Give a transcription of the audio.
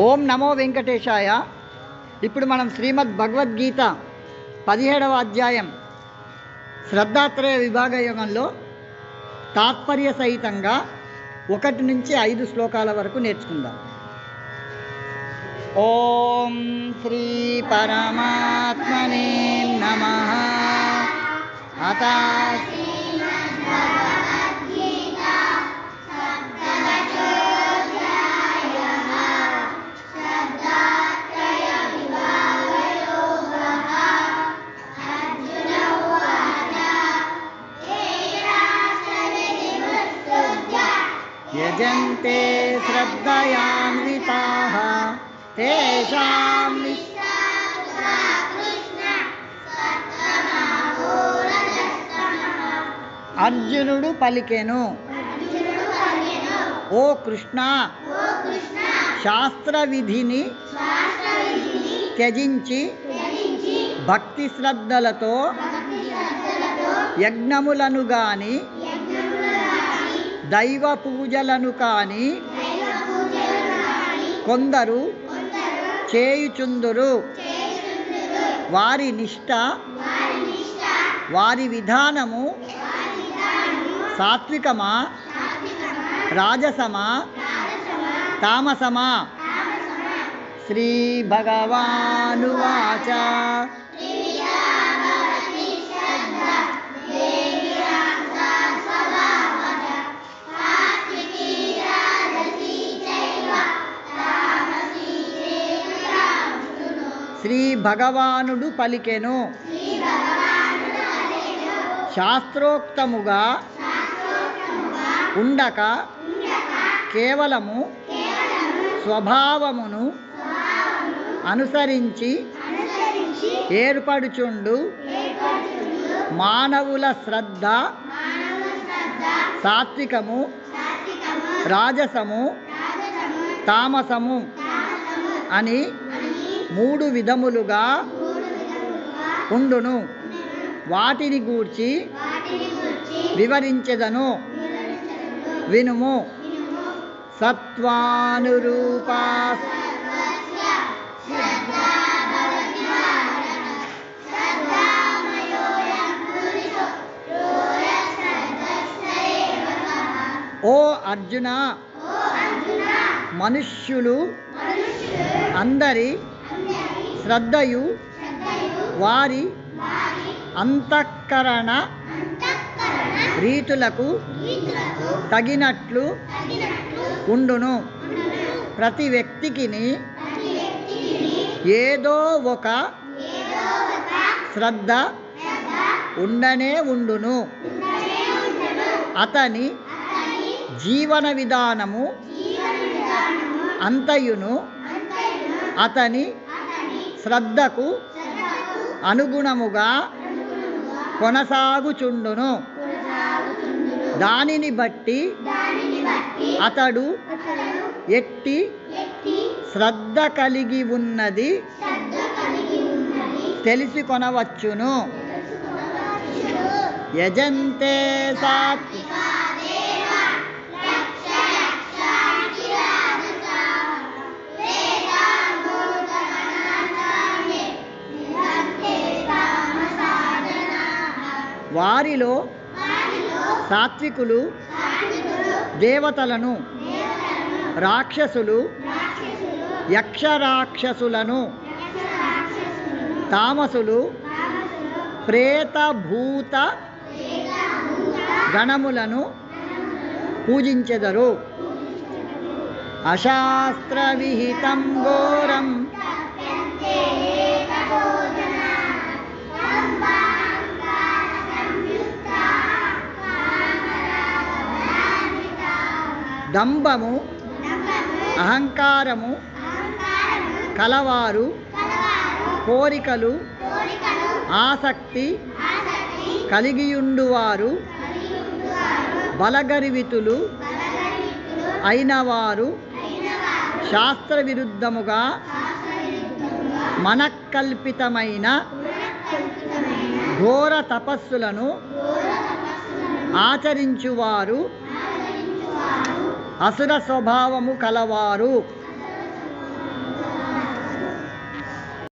ఓం నమో వెంకటేశాయ. ఇప్పుడు మనం శ్రీమద్ భగవద్గీత పదిహేడవ అధ్యాయం శ్రద్ధాత్రయ విభాగ యోగంలో తాత్పర్య సహితంగా ఒకటి నుంచి ఐదు శ్లోకాల వరకు నేర్చుకుందాం. ఓం శ్రీ పరమాత్మనే నమ. అత ते श्रद्धयान्विताः తేషాం అర్జునుడు పలికెను ఓ కృష్ణ శాస్త్ర విధిని త్యజించి భక్తి శ్రద్ధలతో యజ్ఞములను గాని దైవ పూజలను కానీ కొందరు చేయుచుందురు. వారి నిష్ట వారి విధానము సాత్వికమా? రాజసమా? తామసమా? శ్రీ భగవానువాచ. శ్రీ భగవానుడు పలికెను. శాస్త్రోక్తముగా ఉండక కేవలము స్వభావమును అనుసరించి ఏర్పడుచుండు మానవుల శ్రద్ధ సాత్వికము రాజసము తామసము అని మూడు విధములుగా ఉండును. వాటిని గూర్చి వివరించెదను. వినుము. సత్వానురూపా ఓ అర్జున మనుష్యులు అందరి శ్రద్ధయు వారి అంతఃకరణ రీతులకు తగినట్లు ఉండును. ప్రతి వ్యక్తికిని ఏదో ఒక శ్రద్ధ ఉండనే ఉండును. అతని జీవన విధానము అంతయును. అతని శ్రద్ధకు అనుగుణముగా కొనసాగుచుండును. దానిని బట్టి అతడు ఎట్టి శ్రద్ధ కలిగి ఉన్నది తెలిసికొనవచ్చును. యజంతే సాత్ వారిలో సాత్వికులు దేవతలను రాక్షసులు యక్షరాక్షసులను తామసులు ప్రేతభూత గణములను పూజించెదరు. అశాస్త్రవిహితం ఘోరం. దంభము అహంకారము కలవారు కోరికలు ఆసక్తి కలిగియుండువారు బలగరివితులు అయినవారు శాస్త్ర విరుద్ధముగా మనకల్పితమైన ఘోర తపస్సులను ఆచరించువారు అసుర స్వభావము కలవారు.